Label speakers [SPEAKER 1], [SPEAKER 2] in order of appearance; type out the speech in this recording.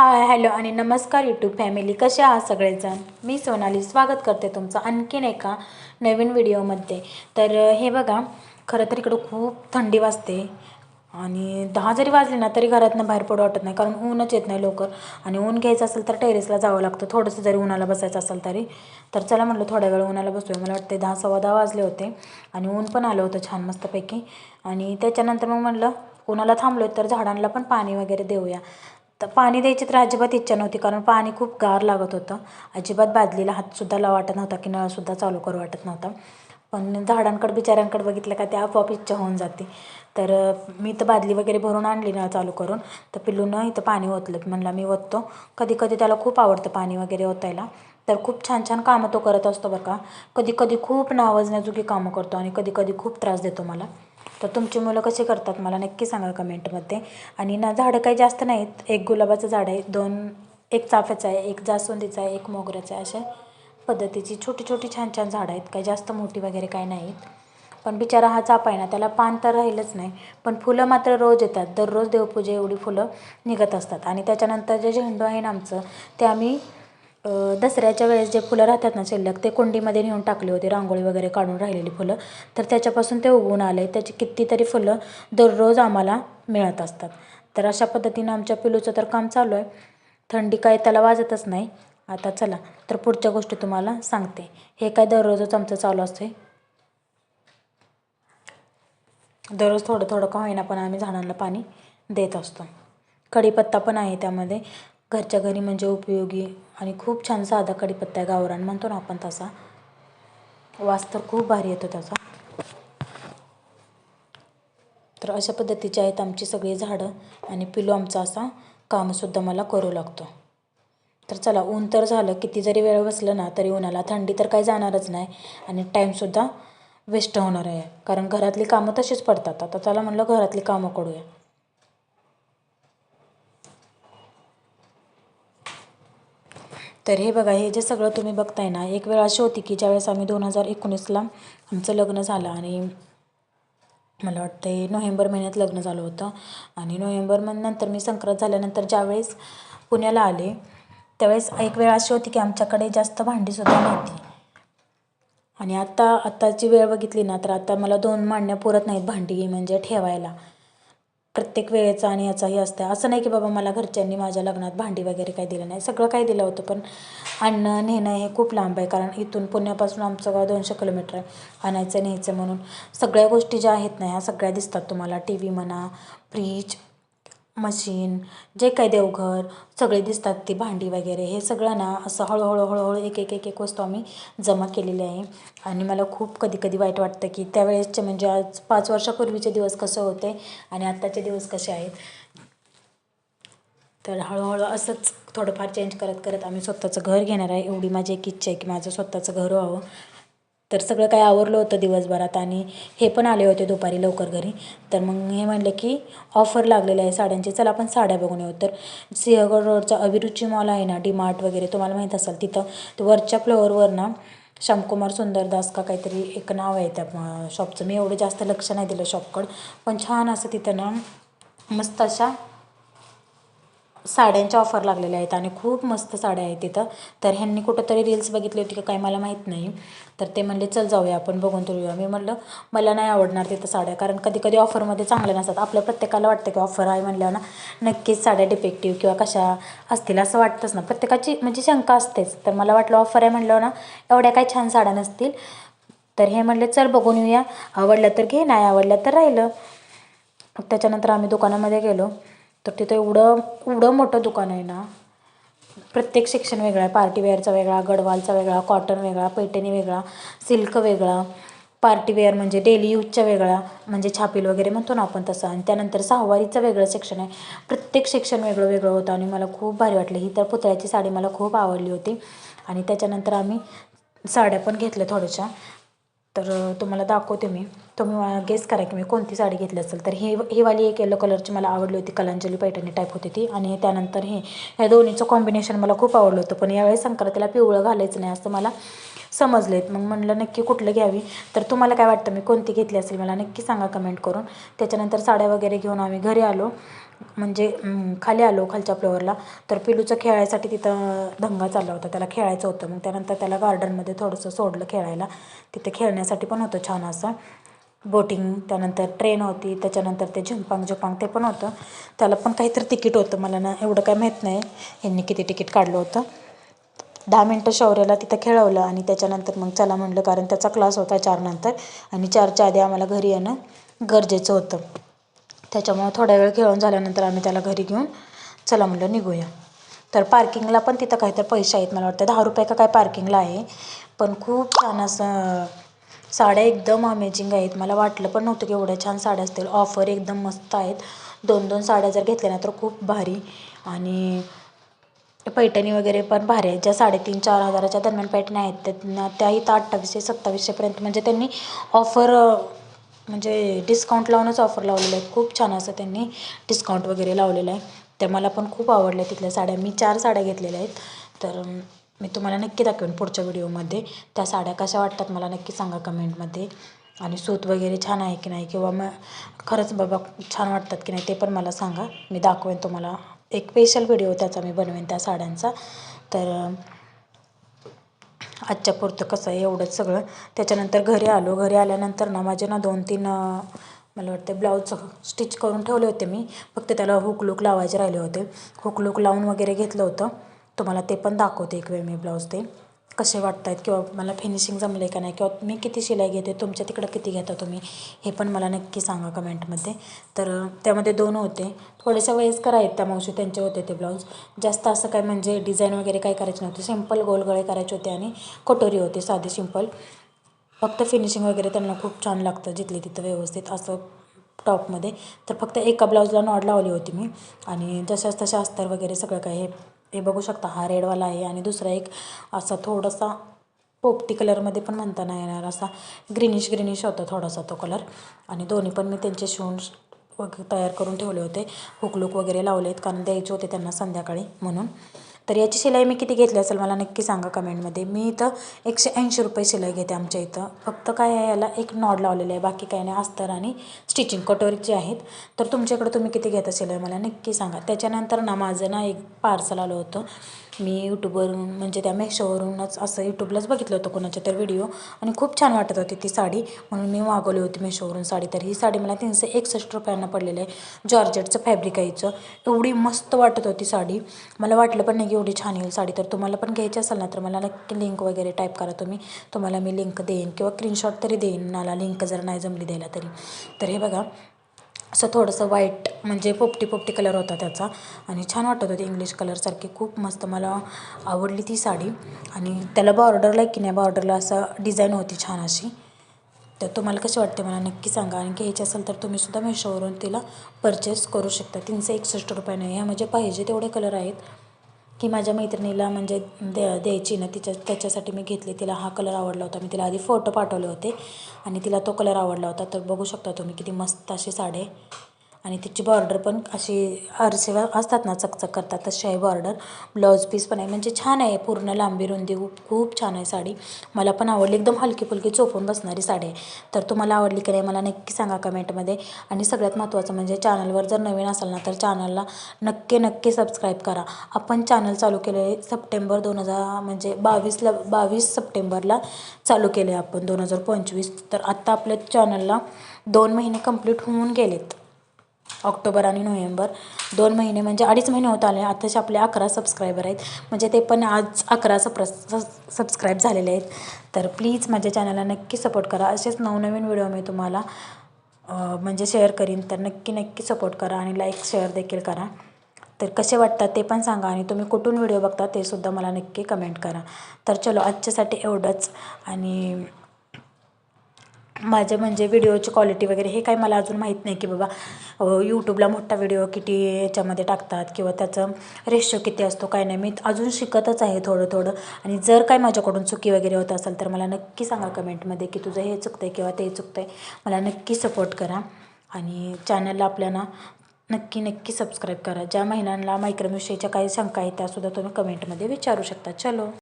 [SPEAKER 1] Hi hello आणि नमस्कार YouTube family कसे आहात सगळेजण? मी सोनाली. स्वागत करते तुमचं आणखीन एका नवीन व्हिडिओमध्ये. तर हे बघा खरं तर इकडं खूप थंडी वाजते आणि दहा जरी वाजले ना तरी घरातनं बाहेर पडू वाटत नाही कारण ऊनच येत नाही लवकर. आणि ऊन घ्यायचं असेल तर टेरेसला जावं लागतं. थोडंसं जरी उन्हाला बसायचं असेल तरी. तर चला म्हटलं थोड्या वेळ उन्हाला बसूया. मला वाटते दहा सव्वा दहा वाजले होते आणि ऊन पण आलं होतं छान मस्तपैकी. आणि त्याच्यानंतर मग म्हटलं उन्हाला थांबलो तर झाडांना पण पाणी वगैरे देऊया. तर पाणी द्यायची तर अजिबात इच्छा नव्हती कारण पाणी खूप गार लागत होतं. अजिबात बादलीला हातसुद्धा लावा वाटत नव्हता की नळसुद्धा चालू करू वाटत नव्हता. पण झाडांकडे बिचाऱ्यांकडे बघितलं का ते आपोआप इच्छा होऊन जाते. तर मी तर बादली वगैरे भरून आणली नळ चालू करून. तर पिल्लूनं इथं पाणी ओतलं. म्हणला मी ओततो. कधी कधी त्याला खूप आवडतं पाणी वगैरे ओतायला. तर खूप छान छान कामं तो करत असतो बरं का. कधी कधी खूप नावाजण्याजोगी कामं करतो आणि कधी कधी खूप त्रास देतो मला. तर तुमची मुलं कशी करतात मला नक्की सांगा कमेंटमध्ये. आणि ना झाडं काही जास्त नाहीत. एक गुलाबाचं झाड आहे दोन एक चाफ्याचं आहे एक जास्वंदीचं आहे एक मोगऱ्याचं आहे अशा पद्धतीची छोटी छोटी छान छान झाडं आहेत. काही जास्त मोठी वगैरे काही नाहीत. पण बिचारा हा चाप आहे ना त्याला पान तर राहिलंच नाही. पण फुलं मात्र रोज येतात. दररोज देवपूजे एवढी फुलं निघत असतात. आणि त्याच्यानंतर जे झेंडू आहे ना आमचं ते आम्ही दसऱ्याच्या वेळेस जे फुलं राहतात ना शिल्लक ते कुंडीमध्ये नेऊन टाकले होते रांगोळी वगैरे काढून राहिलेली फुलं. तर त्याच्यापासून ते उगवून आले. त्याची कितीतरी फुलं दररोज आम्हाला मिळत असतात. तर अशा पद्धतीनं आमच्या पिलूचं तर काम चालू आहे. थंडी काय त्याला वाजतच नाही. आता चला तर पुढच्या गोष्टी तुम्हाला सांगते. हे काय दररोजच आमचं चालू असते दररोज थोडं थोडं का होईना पण आम्ही झाडांना पाणी देत असतो. कढीपत्ता पण आहे त्यामध्ये. घरच्या घरी म्हणजे उपयोगी आणि खूप छान साधा कडीपत्ता आहे गावरान. म्हणतो ना आपण तसा. वास तर खूप भारी येतो त्याचा. तर अशा पद्धतीची आहेत आमची सगळी झाडं आणि पिलो आमचा असा कामसुद्धा मला करू लागतो. तर चला ऊन तर झालं. किती जरी वेळ बसलं ना तरी उन्हाला थंडी तर काही जाणारच नाही आणि टाईमसुद्धा वेस्ट होणार आहे. कारण घरातली कामं तशीच पडतात. आता चला म्हणलं घरातली कामं करूया. तर हे बघा हे जे सगळं तुम्ही बघताय ना एक वेळ अशी होती की ज्यावेळेस आम्ही दोन हजार एकोणीसला आमचं लग्न झालं आणि मला वाटतं नोव्हेंबर महिन्यात लग्न झालं होतं. आणि नोव्हेंबर नंतर मी संक्रांत झाल्यानंतर ज्यावेळेस पुण्याला आले त्यावेळेस एक वेळ अशी होती की आमच्याकडे जास्त भांडीसुद्धा नव्हती. आणि आत्ता आत्ताची वेळ बघितली ना तर आता मला दोन मांडण्या पुरत नाहीत भांडी म्हणजे ठेवायला. प्रत्येक वेळेचं आणि याचाही असतं असं नाही की बाबा मला घरच्यांनी माझ्या लग्नात भांडी वगैरे काही दिलं नाही. सगळं काही दिलं होतं पण आणणं नेणं हे खूप लांब आहे. कारण इथून पुण्यापासून आमचं गाव दोनशे किलोमीटर आहे. आणायचं न्यायचं म्हणून. सगळ्या गोष्टी ज्या आहेत ना ह्या सगळ्या दिसतात तुम्हाला. टी व्ही म्हणा फ्रीज मशीन जे काही देवघर सगळे दिसतात ती भांडी वगैरे हे सगळं ना असं हळूहळू हळूहळू एक एक एक एक वस्तू आम्ही जमा केलेली आहे. आणि मला खूप कधी कधी वाईट वाटतं की त्यावेळेसचे म्हणजे आज पाच वर्षापूर्वीचे दिवस कसे होते आणि आत्ताचे दिवस कसे आहेत. तर हळूहळू असंच थोडंफार चेंज करत करत आम्ही स्वतःचं घर घेणार आहे. एवढी माझी एक इच्छा आहे की माझं स्वतःचं घर व्हावं. तर सगळं काय आवरलं होतं दिवसभरात आणि हे पण आले होते दुपारी लवकर घरी. तर मग हे म्हणलं की ऑफर लागलेलं आहे साड्यांची. चला आपण साड्या बघून येऊ. तर सिंहगड रोडचा अभिरुची मॉल आहे ना डी मार्ट वगैरे तुम्हाला माहीत असेल तिथं. वरच्या फ्लोअरवर ना श्यामकुमार सुंदरदास का काहीतरी एक नाव आहे त्या शॉपचं मी एवढं जास्त लक्ष नाही दिलं शॉपकडं पण छान असं तिथं ना मस्त अशा साड्यांच्या ऑफर लागलेल्या आहेत आणि खूप मस्त साड्या आहेत तिथं. तर ह्यांनी कुठंतरी रील्स बघितली होती का काय मला माहीत नाही. तर ते म्हणले चल जाऊया आपण बघून तर येऊया मी म्हणलं मला नाही आवडणार तिथं साड्या कारण कधी कधी ऑफरमध्ये चांगल्या नसतात. आपल्या प्रत्येकाला वाटतं की ऑफर आहे म्हणल्यावर ना नक्कीच साड्या डिफेक्टिव्ह किंवा कशा असतील असं वाटतंच ना. प्रत्येकाची म्हणजे शंका असतेच. तर मला वाटलं ऑफर आहे म्हणल्यावर ना एवढ्या काही छान साड्या नसतील. तर हे म्हणले चल बघून येऊया. आवडलं तर घे नाही आवडलं तर राहिलं. त्याच्यानंतर आम्ही दुकानामध्ये गेलो. तर तिथं एवढं एवढं मोठं दुकान आहे ना प्रत्येक सेक्शन वेगळा आहे. पार्टीवेअरचा वेगळा गडवालचा वेगळा कॉटन वेगळा पैठणी वेगळा सिल्क वेगळा पार्टीवेअर म्हणजे डेली यूजचा वेगळा म्हणजे छापील वगैरे म्हणतो ना आपण तसं. आणि त्यानंतर सहावारीचं वेगळं सेक्शन आहे. प्रत्येक सेक्शन वेगळं वेगळं होतं आणि मला खूप भारी वाटलं. ही तर पुतळ्याची साडी मला खूप आवडली होती. आणि त्याच्यानंतर आम्ही साड्या पण घेतल्या थोड्याशा. तर तुम्हाला दाखवते मी. तुम्ही गेस करा की मी कोणती साडी घेतली असेल. तर ही ही वाली एक येलो कलरची मला आवडली होती कलांजली पैठणी टाईप होती ती. आणि त्यानंतर हे ह्या दोन्हीचं कॉम्बिनेशन मला खूप आवडलं होतं. पण यावेळी संक्रांतीला पिवळं घालायचं नाही असं मला समजलेत मग म्हणलं नक्की कुठलं घ्यावी? तर तुम्हाला काय वाटतं मी कोणती घेतली असेल मला नक्की सांगा कमेंट करून. त्याच्यानंतर साड्या वगैरे घेऊन आम्ही घरी आलो. म्हणजे खाली आलो खालच्या फ्लोअरला तर पिलूचं खेळायसाठी तिथं दंगा चालला होता. त्याला खेळायचं होतं. मग त्यानंतर त्याला गार्डनमध्ये थोडंसं सोडलं खेळायला. तिथे खेळण्यासाठी पण होतं छान असं. बोटिंग त्यानंतर ट्रेन होती त्याच्यानंतर ते झुंपांग झुपांग ते पण होतं. त्याला पण काहीतरी तिकीट होतं मला ना एवढं काय माहीत नाही. यांनी किती तिकीट काढलं होतं. दहा मिनटं शौर्याला तिथं खेळवलं आणि त्याच्यानंतर मग चला म्हणलं कारण त्याचा क्लास होता चारनंतर आणि चारच्या आधी आम्हाला घरी येणं गरजेचं होतं. त्याच्यामुळं थोड्या वेळ खेळून झाल्यानंतर आम्ही त्याला घरी घेऊन चला म्हणलं निघूया. तर पार्किंगला पण तिथं काहीतरी पैसे आहेत मला वाटतं. दहा रुपये का काय पार्किंगला आहे. पण खूप छान असं साड्या एकदम अमेझिंग आहेत. मला वाटलं पण नव्हतं की एवढ्या छान साड्या असतील. ऑफर एकदम मस्त आहेत. दोन दोन साड्या जर घेतल्या ना तर खूप भारी. आणि पैठणी वगैरे पण भारी आहेत. ज्या साडेतीन चार हजाराच्या दरम्यान पैठण्या आहेत त्यांना त्याही तर अठ्ठावीसशे सत्तावीसशेपर्यंत म्हणजे त्यांनी ऑफर म्हणजे डिस्काउंट लावूनच ऑफर लावलेले आहेत. खूप छान असं त्यांनी डिस्काउंट वगैरे लावलेलं आहे. त्या मला पण खूप आवडल्या तिथल्या साड्या. मी चार साड्या घेतलेल्या आहेत. तर मी तुम्हाला नक्की दाखवेन पुढच्या व्हिडिओमध्ये. त्या साड्या कशा वाटतात मला नक्की सांगा कमेंटमध्ये. आणि सूत वगैरे छान आहे की नाही किंवा मग खरंच बाबा छान वाटतात की नाही ते पण मला सांगा. मी दाखवेन तुम्हाला. एक स्पेशल व्हिडिओ त्याचा मी बनवेन त्या साड्यांचा. तर आजच्या पुरतं कसं आहे एवढंच सगळं. त्याच्यानंतर घरी आलो. घरी आल्यानंतर ना माझे ना दोन तीन मला वाटतं ब्लाऊज स्टिच करून ठेवले होते मी. फक्त त्याला हुक लूक लावायचे राहिले होते. हुक लूक लावून वगैरे घेतलं होतं. तुम्हाला ते पण दाखवते एक वेळ मी ब्लाऊज ते. कसे वाटत आहेत किंवा मला फिनिशिंग जमलं आहे का नाही किंवा मी किती शिलाई घेते तुमच्या तिकडं किती घेता तुम्ही हे पण मला नक्की सांगा कमेंटमध्ये. तर त्यामध्ये दोन होते. थोडेसे वयस्कर आहेत त्या मावशी त्यांचे होते ते ब्लाऊज. जास्त असं काय म्हणजे डिझाईन वगैरे काही करायचे नव्हते. सिंपल गोलगळे करायचे होते आणि कटोरी होते साधे सिंपल फक्त फिनिशिंग वगैरे त्यांना खूप छान लागतं जिथले तिथं व्यवस्थित असं टॉपमध्ये. तर फक्त एका ब्लाऊजला नॉड लावली होती मी. आणि जशाच तशा अस्तर वगैरे सगळं काय हे बघू शकता हा रेडवाला आहे आणि दुसरा एक असा थोडासा पोपटी कलरमध्ये पण म्हणता नाही येणार असा ग्रीनिश ग्रीनिश होता थोडासा तो कलर. आणि दोन्ही पण मी त्यांचे शिवून वग तयार करून ठेवले होते. हुकलूक वगैरे लावले आहेत कारण द्यायचे होते त्यांना संध्याकाळी म्हणून. तर याची शिलाई मी किती घेतली असेल मला नक्की सांगा कमेंटमध्ये. मी इथं एकशे ऐंशी रुपये शिलाई घेते आमच्या इथं. फक्त काय आहे याला एक नॉड लावलेलं आहे. बाकी काही नाही अस्तर आणि स्टिचिंग कटोरीचे आहेत. तर तुमच्याकडे तुम्ही किती घेता शिलाई मला नक्की सांगा. त्याच्यानंतर ना माझं ना एक पार्सल आलं होतं. मी यूटूबवरून म्हणजे त्या मेशोवरूनच असं यूट्यूबलाच बघितलं होतं कोणाच्या तर व्हिडिओ आणि खूप छान वाटत होती ती साडी. म्हणून मी मागवली होती मेशोवरून साडी. तर ही साडी मला तीनशे एकसष्ट रुपयांना पडलेलं आहे. जॉर्जेटचं फॅब्रिक आहे हिचं. एवढी मस्त वाटत होती साडी. मला वाटलं पण नाही की एवढी छान येईल साडी. तर तुम्हाला पण घ्यायची असेल ना तर मला नक्की लिंक वगैरे टाईप करा तुम्ही. तुम्हाला मी लिंक देईन किंवा स्क्रीनशॉट तरी देईन. मला लिंक जर नाही जमली द्यायला तरी. तर हे बघा असं थोडंसं व्हाईट म्हणजे पोपटी पोपटी कलर होता त्याचा. आणि छान वाटत होती इंग्लिश कलरसारखी खूप मस्त मला आवडली ती साडी. आणि त्याला बॉर्डरला की नाही बॉर्डरला असं डिझाईन होती छान अशी. तर तुम्हाला कशी वाटते मला नक्की सांगा. आणि घ्यायची असेल तर तुम्हीसुद्धा मेशोवरून तिला परचेस करू शकता. तीनशे एकसष्ट रुपयाने. ह्या म्हणजे पाहिजे तेवढे कलर आहेत. की माझ्या मैत्रिणीला म्हणजे द्या द्यायची ना तिच्या त्याच्यासाठी मी घेतली. तिला हा कलर आवडला होता. मी तिला आधी फोटो पाठवले होते आणि तिला तो कलर आवडला होता. तर बघू शकता तुम्ही किती मस्त अशी साडी आहे. आणि तिची बॉर्डर पण अशी आरसेवर असतात ना चकचक करतात. तशी आहे बॉर्डर ब्लाऊज पीस पण आहे. म्हणजे छान आहे. पूर्ण लांबी रुंदी खूप छान आहे साडी. मला पण आवडली. एकदम हलकी फुलकी चोपून बसणारी साडी आहे. तर तुम्हाला आवडली की नाही मला नक्की सांगा कमेंटमध्ये आणि सगळ्यात महत्त्वाचं म्हणजे चॅनलवर जर नवीन असाल ना तर चॅनलला नक्की नक्की सबस्क्राईब करा. आपण चॅनल चालू केले सप्टेंबर दोन हजार म्हणजे बावीसला बावीस सप्टेंबरला चालू केले आपण दोन हजार पंचवीस. तर आत्ता आपल्या चॅनलला दोन महिने कंप्लीट होऊन गेलेत. ऑक्टोबर आणि नोव्हेंबर. दोन महिने म्हणजे अडीच महिने होत आले. आताचे आपले अकरा सबस्क्रायबर आहेत. म्हणजे ते पण आज अकरा सप्र सबस्क्राईब झालेले आहेत. तर प्लीज माझ्या चॅनलला नक्की सपोर्ट करा. असेच नवनवीन व्हिडिओ मी तुम्हाला म्हणजे शेअर करीन. तर नक्की नक्की सपोर्ट करा आणि लाईक शेअर देखील करा. तर कसे वाटतात ते पण सांगा आणि तुम्ही कुठून व्हिडिओ बघता ते सुद्धा मला नक्की कमेंट करा. तर चलो आजच्यासाठी एवढंच आणि माझे म्हणजे व्हिडिओची क्वालिटी वगैरे हे काही मला अजून माहीत नाही की बाबा यूट्यूबला मोठा व्हिडिओ किती याच्यामध्ये टाकतात किंवा त्याचं रेशो किती असतो काय नाही. मी अजून शिकतच आहे थोडं थोडं आणि जर काय माझ्याकडून चुकी वगैरे होत असेल तर मला नक्की सांगा कमेंटमध्ये की तुझं हे चुकतं आहे किंवा ते चुकतं आहे मला नक्की सपोर्ट करा. आणि चॅनलला आपल्याला नक्की नक्की सबस्क्राईब करा. ज्या महिलांना मायक्रमविषयीच्या काही शंका आहेत त्यासुद्धा तुम्ही कमेंटमध्ये विचारू शकता. चलो.